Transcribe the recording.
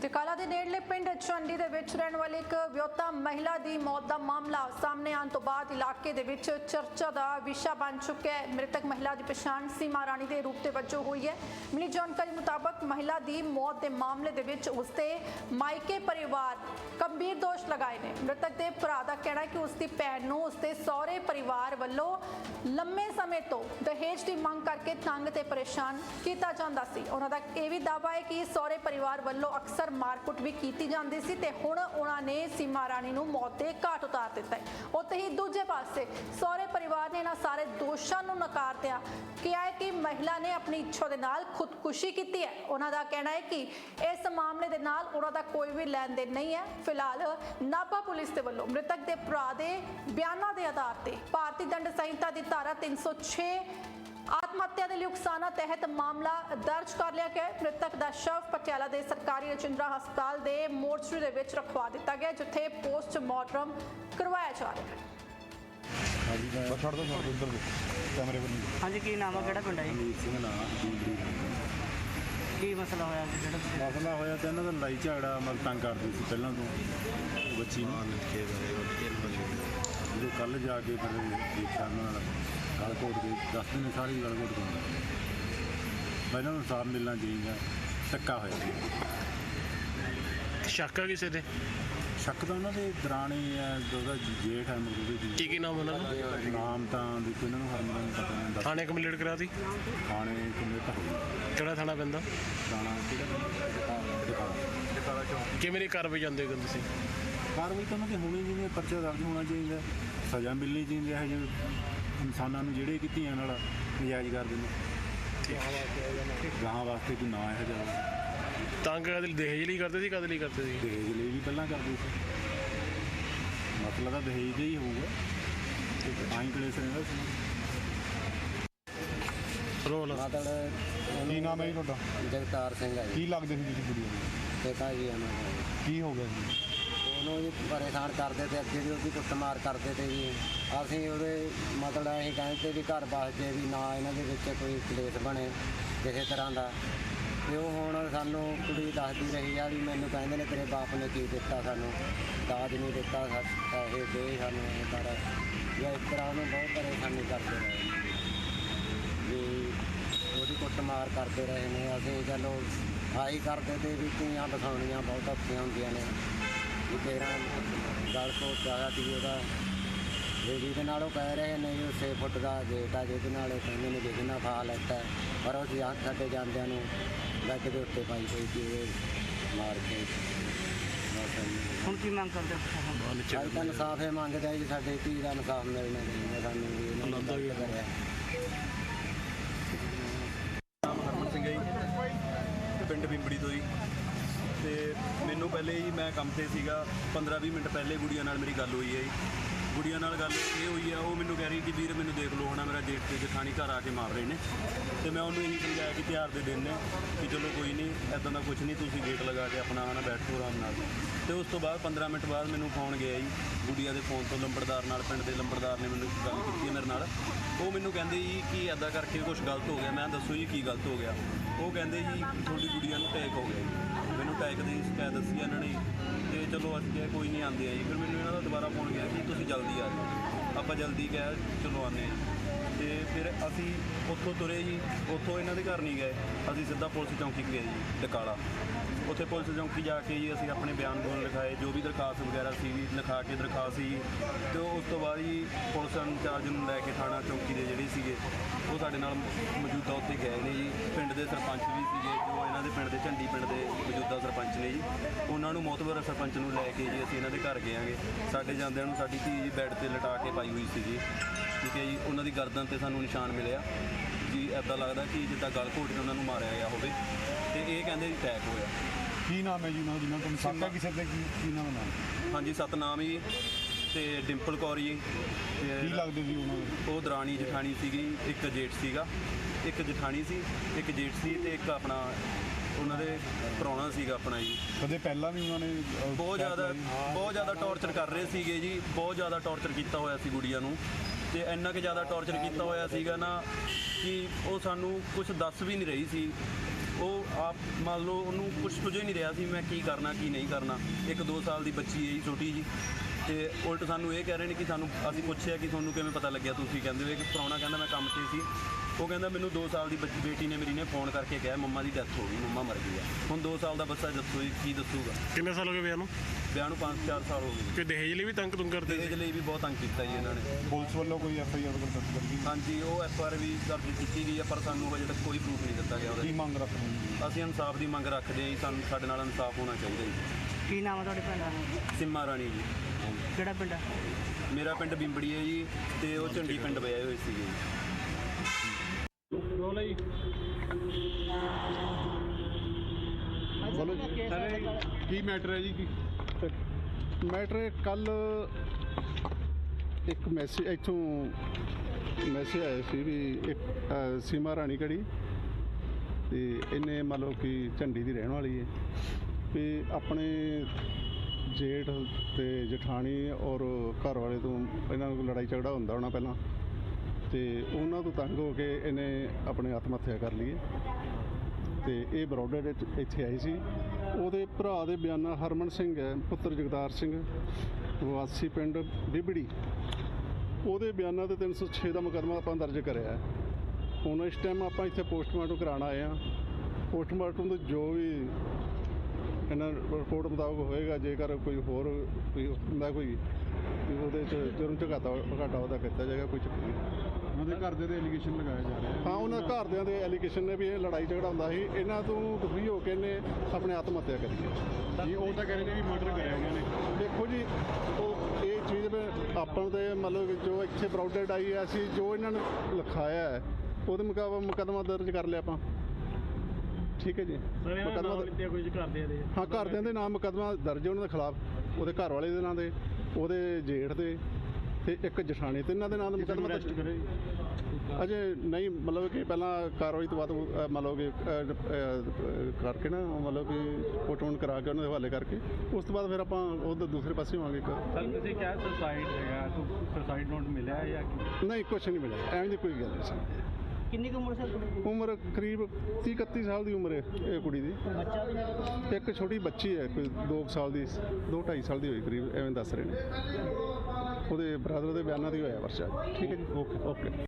ਜਕਾਲਾ ਦੇ ਨੇੜਲੇ ਪਿੰਡ ਚੰਡੀ ਦੇ ਵਿੱਚ ਰਹਿਣ ਵਾਲੀ ਇੱਕ ਵਿਆਹੁਤਾ ਮਹਿਲਾ ਦੀ ਮੌਤ ਦਾ ਮਾਮਲਾ ਸਾਹਮਣੇ ਆਉਣ ਤੋਂ ਬਾਅਦ ਇਲਾਕੇ ਦੇ ਵਿੱਚ ਚਰਚਾ ਦਾ ਵਿਸ਼ਾ ਬਣ ਚੁੱਕਿਆ ਹੈ। ਮ੍ਰਿਤਕ ਮਹਿਲਾ ਦੀ ਪਛਾਣ ਸੀਮਾ ਰਾਣੀ ਦੇ ਰੂਪ ਦੇ ਵਜੋਂ ਹੋਈ ਹੈ। ਮਿਲੀ ਜਾਣਕਾਰੀ ਮੁਤਾਬਕ ਮਹਿਲਾ ਦੀ ਮੌਤ ਦੇ ਮਾਮਲੇ ਦੇ ਵਿੱਚ ਉਸਦੇ ਮਾਇਕੇ ਪਰਿਵਾਰ ਗੰਭੀਰ ਦੋਸ਼ ਲਗਾਏ ਨੇ। ਮ੍ਰਿਤਕ ਦੇ ਭਰਾ ਦਾ ਕਹਿਣਾ ਹੈ ਕਿ ਉਸਦੀ ਭੈਣ ਨੂੰ ਉਸਦੇ ਸਹੁਰੇ ਪਰਿਵਾਰ ਵੱਲੋਂ ਲੰਮੇ ਸਮੇਂ ਤੋਂ ਦਹੇਜ ਦੀ ਮੰਗ ਕਰਕੇ ਤੰਗ ਤੇ ਪਰੇਸ਼ਾਨ ਕੀਤਾ ਜਾਂਦਾ ਸੀ। ਉਹਨਾਂ ਦਾ ਇਹ ਵੀ ਦਾਅਵਾ ਹੈ ਕਿ ਸਹੁਰੇ ਪਰਿਵਾਰ ਵੱਲੋਂ ਅਕਸਰ ਮਾਰਕੁੱਟ ਵੀ ਕੀਤੀ ਜਾਂਦੀ ਸੀ ਤੇ ਹੁਣ ਉਹਨਾਂ ਨੇ ਸੀਮਾ ਰਾਣੀ ਨੂੰ ਮੌਤ ਦੇ ਘਾਟ ਉਤਾਰ ਦਿੱਤਾ ਹੈ। ਉੱਥੇ ਹੀ ਦੂਜੇ ਪਾਸੇ ਸਹੁਰੇ ਪਰਿਵਾਰ ਨੇ ਇਹਨਾਂ ਸਾਰੇ ਦੋਸ਼ਾਂ ਨੂੰ ਨਕਾਰਦਿਆਂ ਕਿਹਾ ਹੈ ਕਿ ਮਹਿਲਾ ਨੇ ਆਪਣੀ ਇੱਛਾ ਦੇ ਨਾਲ ਖੁਦਕੁਸ਼ੀ ਕੀਤੀ ਹੈ। ਉਹਨਾਂ ਦਾ ਕਹਿਣਾ ਹੈ ਕਿ ਇਸ ਮਾਮਲੇ ਦੇ ਨਾਲ ਉਹਨਾਂ ਦਾ ਕੋਈ ਵੀ ਲੈਣ ਦੇਣ ਨਹੀਂ ਹੈ। ਫਿਲਹਾਲ ਨਾਭਾ ਪੁਲਿਸ ਦੇ ਵੱਲੋਂ ਮ੍ਰਿਤਕ ਦੇ ਭਰਾ ਦੇ ਬਿਆਨਾਂ ਦੇ ਆਧਾਰ ਤੇ ਭਾਰਤੀ ਦੰਡ ਸੰਹਿਤਾ ਦੀ ਧਾਰਾ 306 ਆਤਮ ਹੱਤਿਆ ਦੇ ਲਈ ਉਕਸਾਨਾ ਤਹਿਤ ਮਾਮਲਾ ਦਰਜ ਕਰ ਲਿਆ ਗਿਆ ਹੈ। ਮ੍ਰਿਤਕ ਦਾ ਸ਼ਵ ਪਟਿਆਲਾ ਦੇ ਸਰਕਾਰੀ ਰਜਿੰਦਰਾ ਹਸਪਤਾਲ ਦੇ ਮੋਰਚਰੀ ਦੇ ਵਿੱਚ ਰਖਵਾ ਦਿੱਤਾ ਗਿਆ ਜਿੱਥੇ ਪੋਸਟਮਾਰਟਮ ਕਰਵਾਇਆ ਜਾ ਰਿਹਾ ਹੈ। ਹਾਂਜੀ ਮੈਂ ਛੱਡ ਦੋ ਛੱਡ ਦਿਓ ਇੱਧਰ ਦੇ ਕੈਮਰੇ ਵੱਲ ਨੂੰ ਹਾਂਜੀ ਕੀ ਨਾਮ ਆ ਕਿਹੜਾ ਪਿੰਡ ਹੈ ਜੀ? ਸਿੰਘ ਨਾਂ ਕੀ ਮਸਲਾ ਹੋਇਆ ਸੀ ਜਿਹੜਾ ਤੁਸੀਂ ਮਸਲਾ ਹੋਇਆ ਤਾਂ ਇਹਨਾਂ ਦਾ ਲੜਾਈ ਝਗੜਾ ਮਤਲਬ ਤੰਗ ਕਰਦੀ ਸੀ ਪਹਿਲਾਂ ਤੋਂ। ਬੱਚੀ ਨੂੰ। ਕੱਲ ਜਾ ਕੇ ਫਿਰ ਦੇਖਿਆ ਉਹਨਾਂ ਨਾਲ। ਗਲ ਘੋਟ ਕੇ ਦੱਸਦੇ ਨੇ ਸਾਰੀ ਗਲ ਘੋਟ ਕੇ ਪਹਿਲਾਂ ਨੂੰ ਸਾਰ ਮਿਲਣਾ ਚਾਹੀਦਾ ਟੱਕਾ ਹੋਇਆ ਸੀ ਸ਼ੱਕ ਆ ਕਿਸੇ ਤੇ? ਸ਼ੱਕ ਤਾਂ ਉਹਨਾਂ ਦੇ ਦਰਾਣੀ ਹੈ ਉਹਦਾ ਜੇਠ ਹੈ ਮਰੂਦੇ ਦੀ ਕੀ ਕੀ ਨਾਮ ਉਹਨਾਂ ਦਾ? ਨਾਮ ਤਾਂ ਦੇਖੋ ਇਹਨਾਂ ਨੂੰ ਹਰਮਨ ਨੂੰ ਪਤਾ ਨਹੀਂ ਦੱਸ ਥਾਣੇ ਕੰਪਲੀਟ ਕਰਾਤੀ ਖਾਣੇ ਕਿੰਨੇ ਤਾਂ ਹੋਈ ਕਿਹੜਾ ਥਾਣਾ ਪੈਂਦਾ? ਦਾਣਾ ਕਿਹੜਾ ਕਿਵੇਂ ਦੀ ਕਾਰਵਾਈ ਜਾਂਦੇ ਹੋ ਤੁਸੀਂ? ਕਾਰਵਾਈ ਤਾਂ ਉਹਨਾਂ ਤੇ ਹੋਣੀ ਜਿਵੇਂ ਪਰਚਾ ਦਰਜ ਹੋਣਾ ਚਾਹੀਦਾ ਸਜ਼ਾ ਮਿਲਣੀ ਚਾਹੀਦੀ ਹੈ ਜਿਹੇ ਇਨਸਾਨਾਂ ਨੂੰ ਜਿਹੜੇ ਕਿ ਧੀਆਂ ਨਾਲ ਨਜਾਇਜ਼ ਕਰਦੇ ਨੇ। ਗਾਂ ਵਾਸਤੇ ਕੋਈ ਨਾ? ਇਹੋ ਜਿਹਾ ਤੰਗ ਕਦੇ ਦਹੇਜ ਲਈ ਕਰਦੇ ਸੀ ਕਦੇ ਲਈ ਕਰਦੇ ਸੀ? ਦਹੇਜ ਲਈ ਵੀ ਪਹਿਲਾਂ ਕਰਦੇ ਸੀ। ਮਸਲਾ ਤਾਂ ਦਹੇਜ ਦਾ ਹੀ ਹੋਊਗਾ। ਤਾਂ ਹੀ ਕਲੇਸ਼ ਰਹਿੰਦਾ ਸੀ। ਰੋਲ। ਮਤਲਬ ਕੀ ਨਾਮ ਹੈ ਜੀ ਤੁਹਾਡਾ? ਜਗਤਾਰ ਸਿੰਘ ਹੈ ਜੀ। ਕੀ ਲੱਗਦੇ ਸੀ ਤੁਸੀਂ ਕੁੜੀ ਨੂੰ? ਪਿਤਾ ਜੀ ਉਹਨਾਂ ਦੇ ਕੀ ਹੋ ਗਿਆ ਸੀ ਉਹਨੂੰ ਜੀ ਪਰੇਸ਼ਾਨ ਕਰਦੇ ਤੇ ਅੱਗੇ ਵੀ ਉਹਦੀ ਕੁੱਟਮਾਰ ਕਰਦੇ ਤੇ ਜੀ। ਅਸੀਂ ਉਹਦੇ ਮਤਲਬ ਅਸੀਂ ਕਹਿੰਦੇ ਵੀ ਘਰ ਬਸ ਜੇ ਵੀ ਨਾ ਇਹਨਾਂ ਦੇ ਵਿੱਚ ਕੋਈ ਕਲੇਸ਼ ਬਣੇ ਕਿਸੇ ਤਰ੍ਹਾਂ ਦਾ। ਤੇ ਉਹ ਹੁਣ ਸਾਨੂੰ ਕੁੜੀ ਦੱਸਦੀ ਰਹੀ ਆ ਵੀ ਮੈਨੂੰ ਕਹਿੰਦੇ ਨੇ ਤੇਰੇ ਬਾਪ ਨੇ ਕੀ ਦਿੱਤਾ ਸਾਨੂੰ, ਦਾਜ ਨਹੀਂ ਦਿੱਤਾ ਸਾ- ਪੈਸੇ ਦੇ ਸਾਨੂੰ ਇਹ ਕਰ ਜਾਂ ਇਸ ਤਰ੍ਹਾਂ ਉਹਨੂੰ ਬਹੁਤ ਪਰੇਸ਼ਾਨੀ ਕਰਦੇ ਰਹੇ। ਵੀ ਉਹਦੀ ਕੁੱਟਮਾਰ ਕਰਦੇ ਰਹੇ ਨੇ। ਅਸੀਂ ਚਲੋ ਆਹੀ ਕਰਦੇ ਤੇ ਵੀ ਧੀਆਂ ਦਿਖਾਉਣੀਆਂ ਬਹੁਤ ਔਖੀਆਂ ਹੁੰਦੀਆਂ ਨੇ। ਵੀ ਤੇਰਾ ਗਲ ਤੋਂ ਜ਼ਿਆਦਾ ਸੀ ਉਹਦਾ। ਵੀ ਜਿਹਦੇ ਨਾਲ ਉਹ ਕਹਿ ਰਹੇ ਨੇ ਉਹ 6 ਫੁੱਟ ਦਾ ਗੇਟ ਆ ਜਿਹਦੇ ਨਾਲ ਉਹ ਕਹਿੰਦੇ ਨੇ ਜਿਹਦੇ ਨਾਲ ਫਾ ਲੈਤਾ। ਪਰ ਉਹ ਜਾਂ ਸਾਡੇ ਜਾਂਦਿਆਂ ਨੂੰ ਬੈੱਡ ਦੇ ਉੱਤੇ ਪਾਈ ਹੋਈ ਸੀ ਉਹ ਮਾਰ ਕੇ। ਹੁਣ ਕੀ ਮੰਗ ਕਰਦੇ ਹੋ? ਅੱਜ ਤਾਂ ਇਨਸਾਫ ਹੀ ਮੰਗਦੇ ਆ ਜੀ ਸਾਡੇ ਧੀ ਦਾ ਇਨਸਾਫ ਮਿਲਣਾ ਚਾਹੀਦਾ ਸਾਨੂੰ ਵੀ ਇਹਨਾਂ ਨੇ ਗਲਤ ਕਰਿਆ। ਨਾਮ ਹਰਮਨ ਸਿੰਘ ਹੈ ਜੀ। ਪਿੰਡ ਬਿੰਬੜੀ ਤੋਂ ਜੀ। ਤੇ ਮੈਨੂੰ ਪਹਿਲੇ ਹੀ ਮੈਂ ਕੰਮ ਤੇ ਸੀਗਾ 15-20 ਮਿੰਟ ਪਹਿਲੇ ਗੁੜੀਆਂ ਨਾਲ ਮੇਰੀ ਗੱਲ ਹੋਈ ਹੈ ਜੀ। ਗੁੜੀਆਂ ਨਾਲ ਗੱਲ ਇਹ ਹੋਈ ਆ, ਉਹ ਮੈਨੂੰ ਕਹਿ ਰਹੀ ਕਿ ਵੀਰ ਮੈਨੂੰ ਦੇਖ ਲਓ ਹਣਾ, ਮੇਰਾ ਜੇਠ ਤੇ ਜਠਾਣੀ ਘਰ ਆ ਕੇ ਮਾਰ ਰਹੇ ਨੇ। ਤੇ ਮੈਂ ਉਹਨੂੰ ਇਹੀ ਸਮਝਾਇਆ ਕਿ ਤਿਉਹਾਰ ਦੇ ਦਿਨ ਨੇ ਕਿ ਚਲੋ ਕੋਈ ਨਹੀਂ ਐਦਾਂ ਦਾ ਕੁਝ ਨਹੀਂ ਤੁਸੀਂ ਗੇਟ ਲਗਾ ਕੇ ਆਪਣਾ ਹਨਾ ਬੈਠੋ ਆਰਾਮ ਨਾਲ। ਤੇ ਉਸ ਤੋਂ ਬਾਅਦ 15 ਮਿੰਟ ਬਾਅਦ ਮੈਨੂੰ ਫੋਨ ਗਿਆ ਜੀ, ਗੁੜੀਆ ਦੇ ਫੋਨ ਤੋਂ ਲੰਬੜਦਾਰ ਨਾਲ, ਪਿੰਡ ਦੇ ਲੰਬੜਦਾਰ ਨੇ ਮੈਨੂੰ ਗੱਲ ਕੀਤੀ ਹੈ ਮੇਰੇ ਨਾਲ। ਉਹ ਮੈਨੂੰ ਕਹਿੰਦੇ ਜੀ ਕਿ ਐਦਾਂ ਕਰਕੇ ਕੁਝ ਗਲਤ ਹੋ ਗਿਆ, ਮੈਂ ਦੱਸੋ ਜੀ ਕੀ ਗਲਤ ਹੋ ਗਿਆ। ਉਹ ਕਹਿੰਦੇ ਜੀ, ਤੁਹਾਡੀ ਗੁੜੀਆ ਨੂੰ ਟੈਕ ਹੋ ਗਿਆ ਜੀ। ਮੈਨੂੰ ਟੈਕ ਦੀ ਸ਼ਿਕਾਇਤ ਦੱਸੀ ਇਹਨਾਂ ਨੇ। ਤੇ ਚਲੋ ਅਸੀਂ ਕਿਹਾ ਕੋਈ ਨਹੀਂ ਆਉਂਦੇ ਆ ਜੀ। ਫਿਰ ਮੈਨੂੰ ਇਹਨਾਂ ਦਾ ਦੁਬਾਰਾ ਫੋਨ ਗਿਆ ਕਿ ਤੁਸੀਂ ਜਲਦੀ ਆ ਜਾਓ ਆਪਾਂ ਜਲਦੀ ਕਿਹਾ ਚਲਵਾਉਂਦੇ ਹਾਂ। ਤੇ ਫਿਰ ਅਸੀਂ ਉੱਥੋਂ ਤੁਰੇ ਜੀ, ਉੱਥੋਂ ਇਹਨਾਂ ਦੇ ਘਰ ਨਹੀਂ ਗਏ। ਅਸੀਂ ਸਿੱਧਾ ਪੁਲਿਸ ਚੌਂਕੀ ਗਏ ਜੀ ਟਕਾਲਾ ਉੱਥੇ ਪੁਲਿਸ ਚੌਂਕੀ ਜਾ ਕੇ ਜੀ ਅਸੀਂ ਆਪਣੇ ਬਿਆਨ ਬੋਲ ਲਿਖਾਏ, ਜੋ ਵੀ ਦਰਖਾਸਤ ਵਗੈਰਾ ਸੀ ਵੀ ਲਿਖਾ ਕੇ ਦਰਖਾਸਤ ਸੀ। ਤੇ ਉਸ ਤੋਂ ਬਾਅਦ ਜੀ ਪੁਲਿਸ ਇੰਚਾਰਜ ਨੂੰ ਲੈ ਕੇ ਥਾਣਾ ਚੌਂਕੀ ਦੇ ਜਿਹੜੇ ਸੀਗੇ, ਉਹ ਸਾਡੇ ਨਾਲ ਮੌਜੂਦਾ ਉੱਥੇ ਗਏ ਨੇ ਜੀ। ਪਿੰਡ ਦੇ ਸਰਪੰਚ ਵੀ ਸੀਗੇ, ਜੋ ਇਹਨਾਂ ਦੇ ਪਿੰਡ ਦੇ, ਝੰਡੀ ਪਿੰਡ ਦੇ ਮੌਜੂਦਾ ਸਰਪੰਚ ਨੇ ਜੀ। ਉਹਨਾਂ ਨੂੰ ਮੋਤਬਰ ਸਰਪੰਚ ਨੂੰ ਲੈ ਕੇ ਜੀ ਅਸੀਂ ਇਹਨਾਂ ਦੇ ਘਰ ਗਏ ਆਂਗੇ ਸਾਡੇ ਜਾਂਦਿਆਂ ਨੂੰ ਸਾਡੀ ਧੀ ਜੀ ਬੈੱਡ ਤੇ ਲਟਾ ਕੇ ਪਾਈ ਹੋਈ ਸੀ ਜੀ। ਠੀਕ ਹੈ ਜੀ ਉਹਨਾਂ ਦੀ ਗਰਦਨ ਤੇ ਸਾਨੂੰ ਨਿਸ਼ਾਨ ਮਿਲਿਆ। ਜੀ ਐਦਾਂ ਲੱਗਦਾ ਕਿ ਜਿੱਦਾਂ ਗਲ ਘੋਟ ਕੇ ਉਹਨਾਂ ਨੂੰ ਮਾਰਿਆ ਗਿਆ ਹੋਵੇ। ਤੇ ਇਹ ਕਹਿੰਦੇ ਜੀ ਅਟੈਕ ਹੋਇਆ। ਕੀ ਨਾਮ ਹੈ ਜੀ ਉਹਨਾਂ ਦਾ ਜਿਨ੍ਹਾਂ ਤੁਹਾਨੂੰ ਸ਼ੱਕ ਕਿਸੇ ਤੇ ਕੀ ਕੀ ਨਾਮ ਨਾਮ ਹਾਂਜੀ ਸਤਨਾਮ ਜੀ ਤੇ ਡਿੰਪਲ ਕੌਰ ਜੀ ਕੀ ਤੇ ਲੱਗਦੇ ਸੀ ਉਹਨਾਂ ਦੇ? ਉਹ ਦਰਾਣੀ ਜਠਾਣੀ ਸੀਗੀ ਇੱਕ ਜੇਠ ਸੀਗਾ। ਇੱਕ ਜਠਾਣੀ ਸੀ ਇੱਕ ਜੇਠ ਸੀ ਤੇ ਇੱਕ ਆਪਣਾ ਉਹਨਾਂ ਦੇ ਪ੍ਰਾਹੁਣਾ ਸੀਗਾ ਆਪਣਾ ਜੀ। ਕਦੇ ਪਹਿਲਾਂ ਵੀ ਉਹਨਾਂ ਨੇ ਬਹੁਤ ਜ਼ਿਆਦਾ? ਬਹੁਤ ਜ਼ਿਆਦਾ ਟੌਰਚਰ ਕਰ ਰਹੇ ਸੀਗੇ ਜੀ। ਬਹੁਤ ਜ਼ਿਆਦਾ ਟੌਰਚਰ ਕੀਤਾ ਹੋਇਆ ਸੀ ਗੁੜੀਆ ਨੂੰ। ਤੇ ਇੰਨਾ ਕਿ ਜ਼ਿਆਦਾ ਟੌਰਚਰ ਕੀਤਾ ਹੋਇਆ ਸੀਗਾ ਨਾ ਕਿ ਉਹ ਸਾਨੂੰ ਕੁਝ ਦੱਸ ਵੀ ਨਹੀਂ ਰਹੀ ਸੀ। ਉਹ ਆਪ ਮੰਨ ਲਓ ਉਹਨੂੰ ਕੁਝ ਸੁਝੇ ਨਹੀਂ ਰਿਹਾ ਸੀ ਮੈਂ ਕੀ ਕਰਨਾ, ਕੀ ਨਹੀਂ ਕਰਨਾ। ਇੱਕ 2 ਸਾਲ ਦੀ ਬੱਚੀ ਹੈ ਜੀ, ਛੋਟੀ ਜੀ। ਤੇ ਉਲਟ ਸਾਨੂੰ ਇਹ ਕਹਿ ਰਹੇ ਨੇ ਕਿ ਸਾਨੂੰ ਅਸੀਂ ਪੁੱਛਿਆ ਕਿ ਤੁਹਾਨੂੰ ਕਿਵੇਂ ਪਤਾ ਲੱਗਿਆ? ਤੁਸੀਂ ਕਹਿੰਦੇ ਹੋ ਕਿ ਪ੍ਰਾਹੁਣਾ ਕਹਿੰਦਾ ਮੈਂ ਕੰਮ ਤੇ ਸੀ। ਉਹ ਕਹਿੰਦਾ ਮੈਨੂੰ 2 ਸਾਲ ਦੀ ਬੱਚੀ ਬੇਟੀ ਨੇ ਮੇਰੀ ਨੇ ਫੋਨ ਕਰਕੇ ਕਿਹਾ ਮੰਮਾ ਦੀ ਡੈਥ ਹੋ ਗਈ ਮੰਮਾ ਮਰ ਗਈ ਆ। ਹੁਣ 2 ਸਾਲ ਦਾ ਬੱਚਾ ਦੱਸੋ ਜੀ ਕੀ ਦੱਸੂਗਾ? ਕਿੰਨੇ ਸਾਲ ਹੋ ਗਏ ਵਿਆਹ ਨੂੰ? ਵਿਆਹ ਨੂੰ 5-4 ਸਾਲ ਹੋ ਗਏ। ਕਿ ਦਹੇਜ ਲਈ ਵੀ ਤੰਗ ਤੁੰਗ ਕਰਦੇ ਦਹੇਜ ਸੀ ਲਈ ਵੀ ਬਹੁਤ ਤੰਗ ਕੀਤਾ ਜੀ ਇਹਨਾਂ ਨੇ। ਪੁਲਿਸ ਵੱਲੋਂ ਕੋਈ ਐਫ ਆਈ ਆਰ ਦਰਜ ਕੀਤੀ ਹਾਂਜੀ ਉਹ ਐਫ ਆਰ ਵੀ ਦਰਜ ਕੀਤੀ ਗਈ ਹੈ ਪਰ ਸਾਨੂੰ ਅਜੇ ਤੱਕ ਕੋਈ ਪ੍ਰੂਫ ਨਹੀਂ ਦਿੱਤਾ ਗਿਆ ਉਹਦਾ ਕੀ ਮੰਗ ਰੱਖਦੇ ਹੋ ਅਸੀਂ ਇਨਸਾਫ ਦੀ ਮੰਗ ਰੱਖਦੇ ਹਾਂ ਜੀ ਸਾਨੂੰ ਸਾਡੇ ਨਾਲ ਇਨਸਾਫ ਹੋਣਾ ਚਾਹੀਦਾ ਜੀ। ਕੀ ਨਾਮ ਹੈ ਤੁਹਾਡੇ ਪਿੰਡ ਦਾ? ਸਿੰਮਾ ਰਾਣੀ ਜੀ। ਕਿਹੜਾ ਪਿੰਡ ਆ? ਮੇਰਾ ਪਿੰਡ ਬਿੰਬੜੀ ਹੈ ਜੀ ਤੇ ਉਹ ਝੰਡੀ ਪਿੰਡ ਵਿਆਹੇ ਹੋਏ ਸੀਗੇ ਜੀ। ਬੋਲੋ ਜੀ। ਕੀ ਮੈਟਰ ਹੈ ਜੀ? ਕੀ ਮੈਟਰ ਕੱਲ ਇੱਕ ਮੈਸੇਜ ਇੱਥੋਂ ਮੈਸੇਜ ਆਇਆ ਸੀ ਵੀ ਇੱਕ ਅ, ਸੀਮਾ ਰਾਣੀ ਕੜੀ ਤੇ ਇਹਨੇ ਮੰਨ ਲਓ ਕਿ ਝੰਡੀ ਦੀ ਰਹਿਣ ਵਾਲੀ ਹੈ। ਵੀ ਆਪਣੇ ਜੇਠ ਤੇ ਜਠਾਣੀ ਔਰ ਘਰ ਵਾਲੇ ਤੋਂ ਇਹਨਾਂ ਨੂੰ ਲੜਾਈ ਝਗੜਾ ਹੁੰਦਾ ਹੋਣਾ ਪਹਿਲਾਂ। ਤੇ ਉਹਨਾਂ ਤੋਂ ਤੰਗ ਹੋ ਕੇ ਇਹਨੇ ਆਪਣੇ ਆਤਮ ਹੱਤਿਆ ਕਰ ਲਈ ਹੈ। ਤੇ ਇਹ ਬਰੋਡਰ ਇੱਥੇ ਆਈ ਸੀ। ਉਹਦੇ ਭਰਾ ਦੇ ਬਿਆਨਾ ਹਰਮਨ ਸਿੰਘ ਹੈ, ਪੁੱਤਰ ਜਗਤਾਰ ਸਿੰਘ, ਵਾਸੀ ਪਿੰਡ ਬਿਬੜੀ ਉਹਦੇ ਬਿਆਨਾਂ ਤੇ 306 ਦਾ ਮੁਕੱਦਮਾ ਆਪਾਂ ਦਰਜ ਕਰਿਆ ਹੈ। ਹੁਣ ਇਸ ਟਾਈਮ ਆਪਾਂ ਇੱਥੇ ਪੋਸਟਮਾਰਟਮ ਕਰਾਉਣ ਆਏ ਆ ਪੋਸਟਮਾਰਟਮ ਤੋਂ ਜੋ ਵੀ ਇਹਨਾਂ ਰਿਪੋਰਟ ਮੁਤਾਬਕ ਹੋਏਗਾ, ਜੇਕਰ ਕੋਈ ਹੋਰ ਕੋਈ ਹੁੰਦਾ ਕੋਈ, ਉਹਦੇ ਚ ਜੁਰਮ ਝਗਾਤਾ ਘਾਟਾ ਉਹਦਾ ਕੀਤਾ ਜਾਏਗਾ, ਕੋਈ ਚੱਕਰ ਨਹੀਂ। ਉਹਨਾਂ ਦੇ ਘਰ ਦੇ ਐਲੀਗੇਸ਼ਨ ਲਗਾਏ ਜਾ ਰਹੇ ਹਾਂ ਉਹਨਾਂ ਘਰਦਿਆਂ ਦੇ ਐਲੀਗੇਸ਼ਨ ਨੇ ਵੀ ਇਹ ਲੜਾਈ ਝਗੜਾ ਹੁੰਦਾ ਸੀ। ਇਹਨਾਂ ਤੋਂ ਦੁਖੀ ਹੋ ਕੇ ਇਹਨੇ ਆਪਣੇ ਆਤਮ ਹੱਤਿਆ ਕਰੀ ਹੈ। ਜੀ ਉਹ ਤਾਂ ਕਹਿ ਰਹੇ ਨੇ ਵੀ ਮਰਡਰ ਕਰਿਆ ਉਹਨਾਂ ਨੇ। ਦੇਖੋ ਜੀ ਉਹ ਇਹ ਚੀਜ਼ ਵੀ ਆਪਾਂ ਦੇ ਮਤਲਬ ਜੋ ਇੱਥੇ ਬਰਾਊਡਡ ਆਈ ਹੈ ਅਸੀਂ ਜੋ ਇਹਨਾਂ ਨੇ ਲਿਖਾਇਆ ਹੈ ਉਹਦੇ ਮੁਕਾਬਲੇ ਮੁਕੱਦਮਾ ਦਰਜ ਕਰ ਲਿਆ ਆਪਾਂ। ਠੀਕ ਹੈ ਜੀ? ਮੁਕੱਦਮਾ ਕੁਝ ਕਰਦੇ ਦੇ? ਹਾਂ ਘਰਦਿਆਂ ਦੇ ਨਾਮ ਮੁਕੱਦਮਾ ਦਰਜ ਹੈ ਉਹਨਾਂ ਦੇ ਖਿਲਾਫ। ਉਹਦੇ ਘਰ ਵਾਲੇ ਦੇ ਨਾਂ ਦੇ ਉਹਦੇ ਜੇਠ ਦੇ। ਤੇ ਇੱਕ ਜਠਾਣੀ ਤੇ ਇਹਨਾਂ ਦੇ ਨਾਂ ਦਾ ਮੁਕੱਦਮਾ ਦਰਜ ਕਰੇ। ਅਜੇ ਨਹੀਂ ਮਤਲਬ ਕਿ ਪਹਿਲਾਂ ਕਾਰਵਾਈ ਤੋਂ ਬਾਅਦ ਅ, ਮਤਲਬ ਕਿ ਅ, ਅ, ਕਰਕੇ ਨਾ ਮਤਲਬ ਕਿ ਪੋਟਮੈਂਟ ਕਰਾ ਕੇ ਉਹਨਾਂ ਦੇ ਹਵਾਲੇ ਕਰਕੇ ਉਸ ਤੋਂ ਬਾਅਦ ਫਿਰ ਆਪਾਂ ਉਧਰ ਦੂਸਰੇ ਪਾਸੇ ਹੋਵਾਂਗੇ ਇੱਕ। ਸਰ ਤੁਸੀਂ ਕਿਹਾ ਸੁਸਾਈਡ ਹੈਗਾ ਸੁਸਾਈਡ ਨੋਟ ਮਿਲਿਆ ਜਾਂ ਕੀ? ਨਹੀਂ ਕੁਛ ਨਹੀਂ ਮਿਲਿਆ। ਐਵੇਂ ਦੀ ਕੋਈ ਗੱਲ ਨਹੀਂ ਸੀ ਕਿੰਨੀ ਕੁ ਉਮਰ ਸੀ ਤੁਹਾਡੀ? ਉਮਰ ਕਰੀਬ 30 31 ਸਾਲ ਦੀ ਉਮਰ ਹੈ ਇਹ ਕੁੜੀ ਦੀ। ਦੀ? ਬੱਚਾ ਵੀ ਹੈ? ਇੱਕ ਛੋਟੀ ਬੱਚੀ ਹੈ ਕੋਈ 2 ਸਾਲ ਦੀ 2 2.5 ਸਾਲ ਦੀ ਹੋਈ ਕਰੀਬ ਐਵੇਂ ਦੱਸ ਰਹੇ ਨੇ। ਉਹਦੇ ਬ੍ਰਦਰ ਦੇ ਬਿਆਨਾਂ ਦੀ ਹੋਇਆ ਵਰਸ਼ਾ। ਠੀਕ ਹੈ ਜੀ? Okay okay.